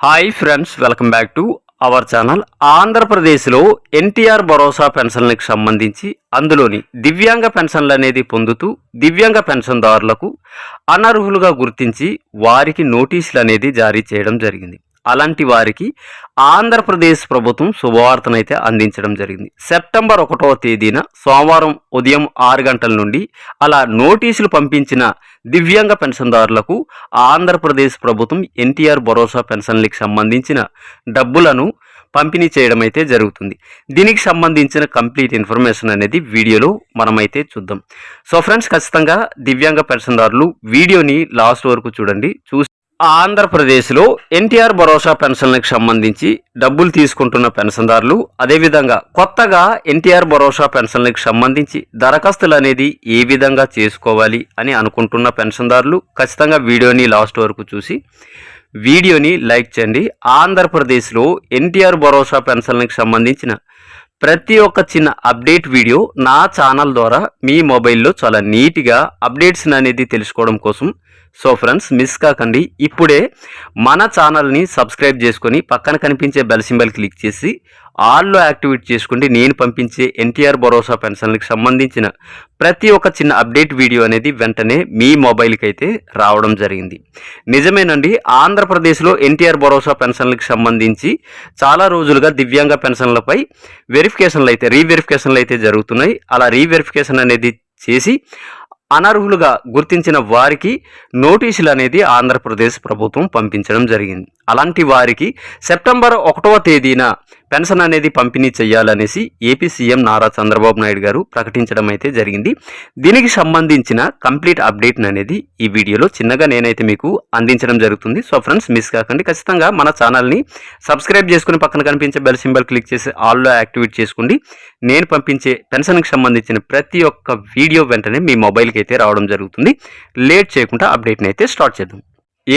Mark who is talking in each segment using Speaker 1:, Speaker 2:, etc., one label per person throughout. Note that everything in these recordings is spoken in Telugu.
Speaker 1: Hi friends welcome back to our channel ఆంధ్రప్రదేశ్లో ఎన్టీఆర్ భరోసా పెన్షన్లకు సంబంధించి అందులోని దివ్యాంగ పెన్షన్లు అనేది పొందుతూ దివ్యాంగ పెన్షన్దారులకు అనర్హులుగా గుర్తించి వారికి నోటీసులు అనేది జారీ చేయడం జరిగింది. అలాంటి వారికి ఆంధ్రప్రదేశ్ ప్రభుత్వం శుభవార్తనైతే అందించడం జరిగింది. సెప్టెంబర్ ఒకటవ తేదీన సోమవారం ఉదయం ఆరు గంటల నుండి అలా నోటీసులు పంపించిన దివ్యాంగ పెన్షన్దారులకు ఆంధ్రప్రదేశ్ ప్రభుత్వం ఎన్టీఆర్ భరోసా పెన్షన్లకు సంబంధించిన డబ్బులను పంపిణీ చేయడం అయితే జరుగుతుంది. దీనికి సంబంధించిన కంప్లీట్ ఇన్ఫర్మేషన్ అనేది వీడియోలో మనమైతే చూద్దాం. సో ఫ్రెండ్స్ ఖచ్చితంగా దివ్యాంగ పెన్షన్దారులు వీడియోని లాస్ట్ వరకు చూడండి. చూసి ఆంధ్రప్రదేశ్లో ఎన్టీఆర్ భరోసా పెన్షన్లకు సంబంధించి డబ్బులు తీసుకుంటున్న పెన్షన్దారులు అదేవిధంగా కొత్తగా ఎన్టీఆర్ భరోసా పెన్షన్లకు సంబంధించి దరఖాస్తులు అనేది ఏ విధంగా చేసుకోవాలి అని అనుకుంటున్న పెన్షన్దారులు ఖచ్చితంగా వీడియోని లాస్ట్ వరకు చూసి వీడియోని లైక్ చేయండి. ఆంధ్రప్రదేశ్లో ఎన్టీఆర్ భరోసా పెన్షన్లకు సంబంధించిన ప్రతి ఒక్క చిన్న అప్డేట్ వీడియో నా ఛానల్ ద్వారా మీ మొబైల్లో చాలా నీట్గా అప్డేట్స్ అనేది తెలుసుకోవడం కోసం సో ఫ్రెండ్స్ మిస్ కాకండి. ఇప్పుడే మన ఛానల్ని సబ్స్క్రైబ్ చేసుకొని పక్కన కనిపించే బెల్ సింబల్ క్లిక్ చేసి ఆల్లో యాక్టివేట్ చేసుకోండి నేను పంపించే ఎన్టీఆర్ భరోసా పెన్షన్లకు సంబంధించిన ప్రతి ఒక్క చిన్న అప్డేట్ వీడియో అనేది వెంటనే మీ మొబైల్కి అయితే రావడం జరిగింది. నిజమేనండి ఆంధ్రప్రదేశ్లో ఎన్టీఆర్ భరోసా పెన్షన్లకు సంబంధించి చాలా రోజులుగా దివ్యాంగ పెన్షన్లపై వెరిఫికేషన్లు అయితే రీవెరిఫికేషన్లు అయితే జరుగుతున్నాయి. అలా రీవెరిఫికేషన్ అనేది చేసి అనర్హులుగా గుర్తించిన వారికి నోటీసులు అనేది ఆంధ్రప్రదేశ్ ప్రభుత్వం పంపించడం జరిగింది. అలాంటి వారికి సెప్టెంబర్ ఒకటవ తేదీన పెన్షన్ అనేది పంపిణీ చేయాలనేసి ఏపీ సీఎం నారా చంద్రబాబు నాయుడు గారు ప్రకటించడం అయితే జరిగింది. దీనికి సంబంధించిన కంప్లీట్ అప్డేట్ అనేది ఈ వీడియోలో చిన్నగా నేనైతే మీకు అందించడం జరుగుతుంది. సో ఫ్రెండ్స్ మిస్ కాకండి. ఖచ్చితంగా మన ఛానల్ని సబ్స్క్రైబ్ చేసుకుని పక్కన కనిపించే బెల్ సింబల్ క్లిక్ చేసి ఆల్లో యాక్టివేట్ చేసుకోండి. నేను పంపించే పెన్షన్కి సంబంధించిన ప్రతి ఒక్క వీడియో వెంటనే మీ మొబైల్కి అయితే రావడం జరుగుతుంది. లేట్ చేయకుండా అప్డేట్ని అయితే స్టార్ట్ చేద్దాం.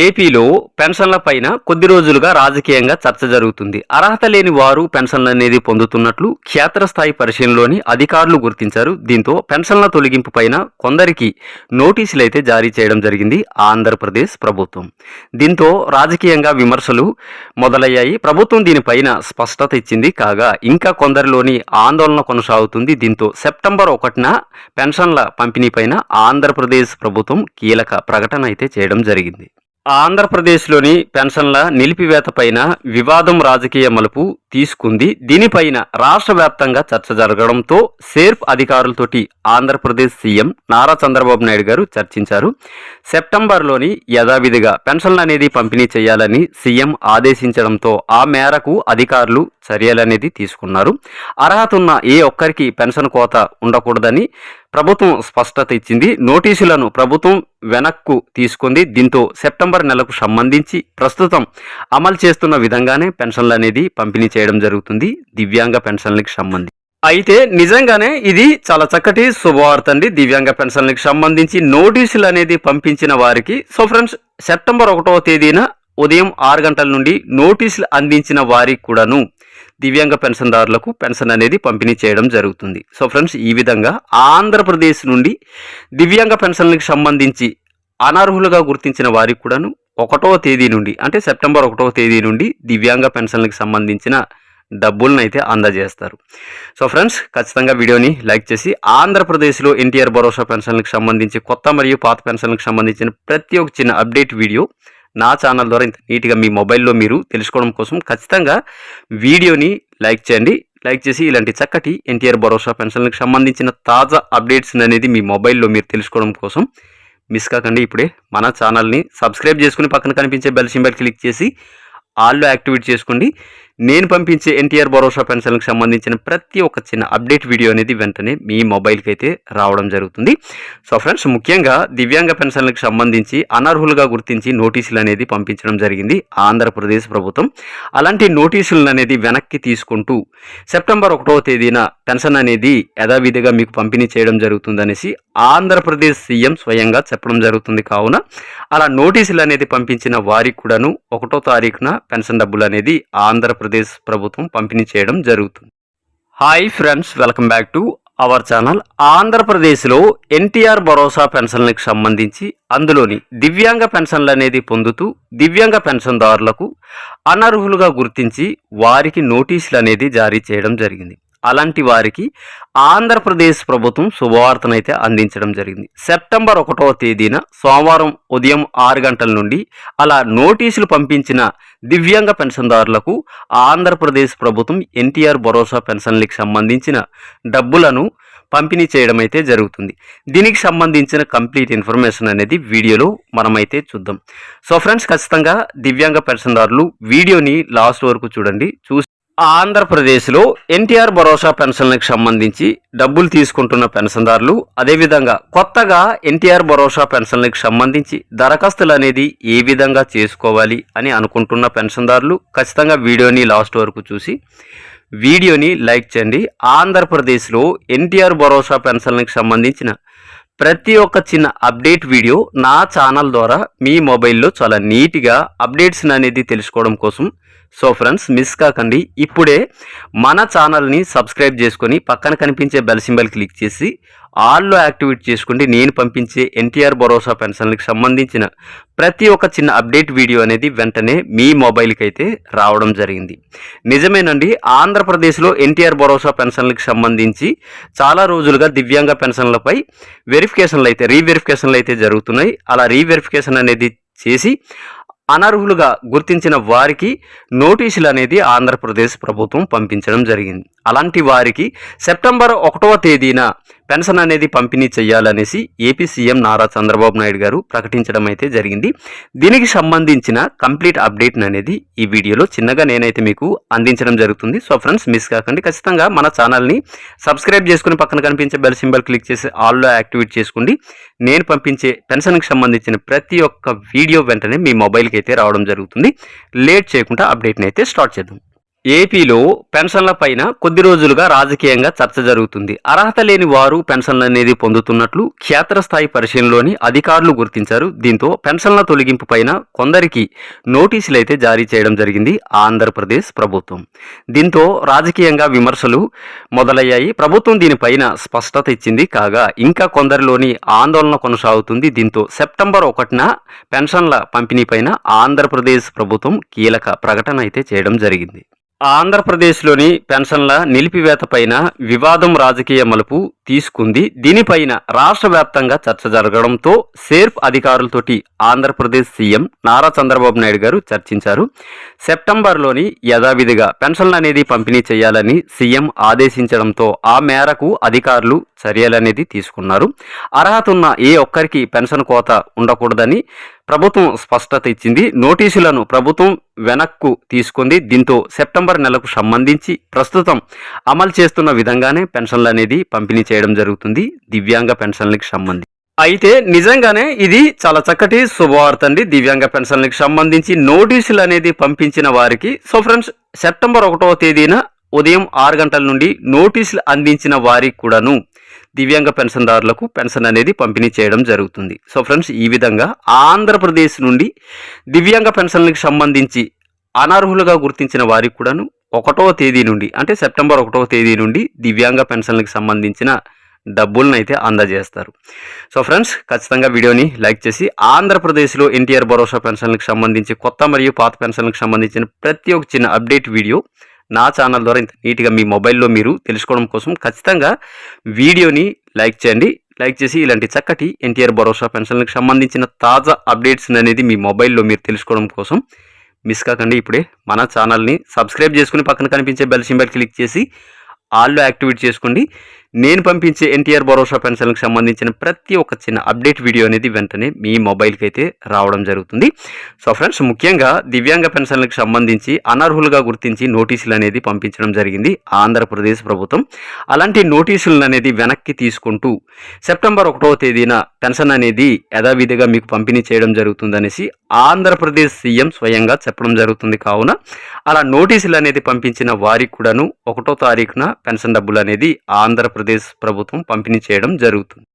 Speaker 1: ఏపీలో పెన్షన్ల పైన కొద్ది రోజులుగా రాజకీయంగా చర్చ జరుగుతుంది. అర్హత లేని వారు పెన్షన్లు అనేది పొందుతున్నట్లు క్షేత్రస్థాయి పరిశీలనలోని అధికారులు గుర్తించారు. దీంతో పెన్షన్ల తొలగింపు పైన కొందరికి నోటీసులు అయితే జారీ చేయడం జరిగింది. ఆంధ్రప్రదేశ్ ప్రభుత్వం. దీంతో రాజకీయంగా విమర్శలు మొదలయ్యాయి. ప్రభుత్వం దీనిపైన స్పష్టత ఇచ్చింది. కాగా ఇంకా కొందరిలోని ఆందోళన కొనసాగుతుంది. దీంతో సెప్టెంబర్ ఒకటిన పెన్షన్ల పంపిణీపైన ఆంధ్రప్రదేశ్ ప్రభుత్వం కీలక ప్రకటన అయితే చేయడం జరిగింది. ఆంధ్రప్రదేశ్లోని పెన్షన్ల నిలిపివేత పైన వివాదం రాజకీయ మలుపు తీసుకుంది. దీనిపైన రాష్ట్ర వ్యాప్తంగా చర్చ జరగడంతో సేర్ప్ అధికారులతోటి ఆంధ్రప్రదేశ్ సీఎం నారా చంద్రబాబు నాయుడు గారు చర్చించారు. సెప్టెంబర్లోని యథావిధిగా పెన్షన్లు అనేది పంపిణీ చేయాలని సీఎం ఆదేశించడంతో ఆ మేరకు అధికారులు చర్యలనేది తీసుకున్నారు. అర్హత ఉన్న ఏ ఒక్కరికి పెన్షన్ కోత ఉండకూడదని ప్రభుత్వం స్పష్టత ఇచ్చింది. నోటీసులను ప్రభుత్వం వెనక్కు తీసుకుంది. దీంతో సెప్టెంబర్ నెలకు సంబంధించి ప్రస్తుతం అమలు చేస్తున్న విధంగానే పెన్షన్లు అనేది పంపిణీ చేయడం జరుగుతుంది దివ్యాంగ పెన్షన్లకు సంబంధించి. అయితే నిజంగానే ఇది చాలా చక్కటి శుభవార్త అండి. దివ్యాంగ పెన్షన్లకు సంబంధించి నోటీసులు అనేది పంపించిన వారికి సో ఫ్రెండ్స్ సెప్టెంబర్ ఒకటవ తేదీన ఉదయం ఆరు గంటల నుండి నోటీసులు అందించిన వారికి కూడాను దివ్యాంగ పెన్షన్దారులకు పెన్షన్ అనేది పంపిణీ చేయడం జరుగుతుంది. సో ఫ్రెండ్స్ ఈ విధంగా ఆంధ్రప్రదేశ్ నుండి దివ్యాంగ పెన్షన్లకు సంబంధించి అనర్హులుగా గుర్తించిన వారికి కూడాను ఒకటవ తేదీ నుండి అంటే సెప్టెంబర్ ఒకటవ తేదీ నుండి దివ్యాంగ పెన్షన్లకు సంబంధించిన డబ్బులను అయితే అందజేస్తారు. సో ఫ్రెండ్స్ ఖచ్చితంగా వీడియోని లైక్ చేసి ఆంధ్రప్రదేశ్లో ఎన్టీఆర్ భరోసా పెన్షన్లకు సంబంధించి కొత్త మరియు పాత పెన్షన్లకు సంబంధించిన ప్రతి ఒక్క చిన్న అప్డేట్ వీడియో నా ఛానల్ ద్వారా ఇంత నీట్గా మీ మొబైల్లో మీరు తెలుసుకోవడం కోసం ఖచ్చితంగా వీడియోని లైక్ చేయండి. లైక్ చేసి ఇలాంటి చక్కటి ఎన్టీఆర్ భరోసా పెన్షన్లకు సంబంధించిన తాజా అప్డేట్స్ అనేది మీ మొబైల్లో మీరు తెలుసుకోవడం కోసం మిస్ కాకండి ఇప్పుడే మన ఛానల్ని సబ్స్క్రైబ్ చేసుకుని పక్కన కనిపించే బెల్ సింబల్ క్లిక్ చేసి ఆల్లో యాక్టివేట్ చేసుకోండి. నేను పంపించే ఎన్టీఆర్ భరోసా పెన్షన్లకు సంబంధించిన ప్రతి ఒక్క చిన్న అప్డేట్ వీడియో అనేది వెంటనే మీ మొబైల్కి అయితే రావడం జరుగుతుంది. సో ఫ్రెండ్స్ ముఖ్యంగా దివ్యాంగ పెన్షన్లకు సంబంధించి అనర్హులుగా గుర్తించి నోటీసులు అనేది పంపించడం జరిగింది ఆంధ్రప్రదేశ్ ప్రభుత్వం. అలాంటి నోటీసులను అనేది వెనక్కి తీసుకుంటూ సెప్టెంబర్ ఒకటవ తేదీన పెన్షన్ అనేది యథావిధిగా మీకు పంపిణీ చేయడం జరుగుతుందనేసి ఆంధ్రప్రదేశ్ సీఎం స్వయంగా చెప్పడం జరుగుతుంది కావున అలా నోటీసులు అనేది పంపించిన వారికి కూడాను ఒకటో తారీఖున పెన్షన్ డబ్బులు అనేది ఆంధ్రప్రదేశ్ ఆంధ్రప్రదేశ్ ప్రభుత్వం పంపిణీ చేయడం జరుగుతుంది. Hi friends welcome back to our channel. ఆంధ్రప్రదేశ్లో ఎన్టీఆర్ భరోసా పెన్షన్లకు సంబంధించి అందులోని దివ్యాంగ పెన్షన్లు అనేది పొందుతూ దివ్యాంగ పెన్షన్దారులకు అనర్హులుగా గుర్తించి వారికి నోటీసులు అనేది జారీ చేయడం జరిగింది. అలాంటి వారికి ఆంధ్రప్రదేశ్ ప్రభుత్వం శుభవార్తనైతే అందించడం జరిగింది. సెప్టెంబర్ ఒకటవ తేదీన సోమవారం ఉదయం ఆరు గంటల నుండి అలా నోటీసులు పంపించిన దివ్యాంగ పెన్షన్దారులకు ఆంధ్రప్రదేశ్ ప్రభుత్వం ఎన్టీఆర్ భరోసా పెన్షన్లకు సంబంధించిన డబ్బులను పంపిణీ చేయడం అయితే జరుగుతుంది. దీనికి సంబంధించిన కంప్లీట్ ఇన్ఫర్మేషన్ అనేది వీడియోలో మనమైతే చూద్దాం. సో ఫ్రెండ్స్ ఖచ్చితంగా దివ్యాంగ పెన్షన్దారులు వీడియోని లాస్ట్ వరకు చూడండి. చూసి ఆంధ్రప్రదేశ్లో ఎన్టీఆర్ భరోసా పెన్షన్లకు సంబంధించి డబ్బులు తీసుకుంటున్న పెన్షన్దారులు అదేవిధంగా కొత్తగా ఎన్టీఆర్ భరోసా పెన్షన్లకు సంబంధించి దరఖాస్తులు అనేది ఏ విధంగా చేసుకోవాలి అని అనుకుంటున్న పెన్షన్దారులు ఖచ్చితంగా వీడియోని లాస్ట్ వరకు చూసి వీడియోని లైక్ చేయండి. ఆంధ్రప్రదేశ్లో ఎన్టీఆర్ భరోసా పెన్షన్లకు సంబంధించిన ప్రతి ఒక్క చిన్న అప్డేట్ వీడియో నా ఛానల్ ద్వారా మీ మొబైల్లో చాలా నీట్గా అప్డేట్స్ అనేది తెలుసుకోవడం కోసం సో ఫ్రెండ్స్ మిస్ కాకండి. ఇప్పుడే మన ఛానల్ని సబ్స్క్రైబ్ చేసుకొని పక్కన కనిపించే బెల్ సింబల్ క్లిక్ చేసి ఆల్లో యాక్టివేట్ చేసుకుంటే నేను పంపించే ఎన్టీఆర్ భరోసా పెన్షన్లకు సంబంధించిన ప్రతి ఒక్క చిన్న అప్డేట్ వీడియో అనేది వెంటనే మీ మొబైల్కి అయితే రావడం జరిగింది. నిజమేనండి ఆంధ్రప్రదేశ్లో ఎన్టీఆర్ భరోసా పెన్షన్లకు సంబంధించి చాలా రోజులుగా దివ్యాంగ పెన్షన్లపై వెరిఫికేషన్లు అయితే రీవెరిఫికేషన్లు అయితే జరుగుతున్నాయి. అలా రీవెరిఫికేషన్ అనేది చేసి అనర్హులుగా గుర్తించిన వారికి నోటీసులు అనేది ఆంధ్రప్రదేశ్ ప్రభుత్వం పంపించడం జరిగింది. అలాంటి వారికి సెప్టెంబర్ ఒకటవ తేదీన పెన్షన్ అనేది పంపిణీ చేయాలనేసి ఏపీ సీఎం నారా చంద్రబాబు నాయుడు గారు ప్రకటించడం అయితే జరిగింది. దీనికి సంబంధించిన కంప్లీట్ అప్డేట్ అనేది ఈ వీడియోలో చిన్నగా నేనైతే మీకు అందించడం జరుగుతుంది. సో ఫ్రెండ్స్ మిస్ కాకండి. ఖచ్చితంగా మన ఛానల్ని సబ్స్క్రైబ్ చేసుకుని పక్కన కనిపించే బెల్ సింబల్ క్లిక్ చేసి ఆల్లో యాక్టివేట్ చేసుకోండి. నేను పంపించే పెన్షన్కి సంబంధించిన ప్రతి ఒక్క వీడియో వెంటనే మీ మొబైల్కి అయితే రావడం జరుగుతుంది. లేట్ చేయకుండా అప్డేట్ని అయితే స్టార్ట్ చేద్దాం. ఏపీలో పెన్షన్ల పైన కొద్ది రోజులుగా రాజకీయంగా చర్చ జరుగుతుంది. అర్హత లేని వారు పెన్షన్లు అనేది పొందుతున్నట్లు క్షేత్రస్థాయి పరిశీలనలోని అధికారులు గుర్తించారు. దీంతో పెన్షన్ల తొలగింపు పైన కొందరికి నోటీసులు అయితే జారీ చేయడం జరిగింది. ఆంధ్రప్రదేశ్ ప్రభుత్వం. దీంతో రాజకీయంగా విమర్శలు మొదలయ్యాయి. ప్రభుత్వం దీనిపైన స్పష్టత ఇచ్చింది. కాగా ఇంకా కొందరిలోని ఆందోళన కొనసాగుతుంది. దీంతో సెప్టెంబర్ ఒకటిన పెన్షన్ల పంపిణీపైన ఆంధ్రప్రదేశ్ ప్రభుత్వం కీలక ప్రకటన అయితే చేయడం జరిగింది. ఆంధ్రప్రదేశ్లోని పెన్షన్ల నిలిపివేత పైన వివాదం రాజకీయ మలుపు తీసుకుంది. దీనిపైన రాష్ట్ర వ్యాప్తంగా చర్చ జరగడంతో సేర్ప్ అధికారులతోటి ఆంధ్రప్రదేశ్ సీఎం నారా చంద్రబాబు నాయుడు గారు చర్చించారు. సెప్టెంబర్లోని యథావిధిగా పెన్షన్లు అనేది పంపిణీ చేయాలని సీఎం ఆదేశించడంతో ఆ మేరకు అధికారులు చర్యలు అనేది తీసుకున్నారు. అర్హత ఉన్న ఏ ఒక్కరికి పెన్షన్ కోత ఉండకూడదని ప్రభుత్వం స్పష్టత ఇచ్చింది. నోటీసులను ప్రభుత్వం వెనక్కు తీసుకుంది. దీంతో సెప్టెంబర్ నెలకు సంబంధించి ప్రస్తుతం అమలు చేస్తున్న విధంగానే పెన్షన్లు అనేది పంపిణీ చేయడం జరుగుతుంది. దివ్యాంగ పెన్షన్లకు సంబంధించి. అయితే నిజంగానే ఇది చాలా చక్కటి శుభవార్త అండి. దివ్యాంగ పెన్షన్లకు సంబంధించి నోటీసులు అనేది పంపించిన వారికి సో ఫ్రెండ్స్ సెప్టెంబర్ ఒకటవ తేదీన ఉదయం ఆరు గంటల నుండి నోటీసులు అందించిన వారికి కూడాను దివ్యాంగ పెన్షన్దారులకు పెన్షన్ అనేది పంపిణీ చేయడం జరుగుతుంది. సో ఫ్రెండ్స్ ఈ విధంగా ఆంధ్రప్రదేశ్ నుండి దివ్యాంగ పెన్షన్లకు సంబంధించి అనర్హులుగా గుర్తించిన వారికి కూడాను ఒకటవ తేదీ నుండి అంటే సెప్టెంబర్ ఒకటవ తేదీ నుండి దివ్యాంగ పెన్షన్లకు సంబంధించిన డబ్బులను అయితే అందజేస్తారు. సో ఫ్రెండ్స్ ఖచ్చితంగా వీడియోని లైక్ చేసి ఆంధ్రప్రదేశ్లో ఎన్టీఆర్ భరోసా పెన్షన్లకు సంబంధించి కొత్త మరియు పాత పెన్షన్లకు సంబంధించిన ప్రతి ఒక్క చిన్న అప్డేట్ వీడియో నా ఛానల్ ద్వారా ఇంత నీట్గా మీ మొబైల్లో మీరు తెలుసుకోవడం కోసం ఖచ్చితంగా వీడియోని లైక్ చేయండి. లైక్ చేసి ఇలాంటి చక్కటి ఎన్టీఆర్ భరోసా పెన్షన్లకు సంబంధించిన తాజా అప్డేట్స్ అనేది మీ మొబైల్లో మీరు తెలుసుకోవడం కోసం మిస్ కాకండి. ఇప్పుడే మన ఛానల్ని సబ్స్క్రైబ్ చేసుకుని పక్కన కనిపించే బెల్ సింబల్ క్లిక్ చేసి ఆల్లో యాక్టివేట్ చేసుకోండి. నేను పంపించే ఎన్టీఆర్ భరోసా పెన్షన్లకు సంబంధించిన ప్రతి ఒక్క చిన్న అప్డేట్ వీడియో అనేది వెంటనే మీ మొబైల్కి అయితే రావడం జరుగుతుంది. సో ఫ్రెండ్స్ ముఖ్యంగా దివ్యాంగ పెన్షన్లకు సంబంధించి అనర్హులుగా గుర్తించి నోటీసులు అనేది పంపించడం జరిగింది ఆంధ్రప్రదేశ్ ప్రభుత్వం. అలాంటి నోటీసులను అనేది వెనక్కి తీసుకుంటూ సెప్టెంబర్ ఒకటవ తేదీన పెన్షన్ అనేది యథావిధిగా మీకు పంపిణీ చేయడం జరుగుతుందనేసి ఆంధ్రప్రదేశ్ సీఎం స్వయంగా చెప్పడం జరుగుతుంది కావున అలా నోటీసులు అనేది పంపించిన వారికి కూడాను ఒకటో తారీఖున పెన్షన్ డబ్బులు అనేది ఆంధ్రప్రదేశ్ ప్రభుత్వం పంపిణీ చేయడం జరుగుతుంది.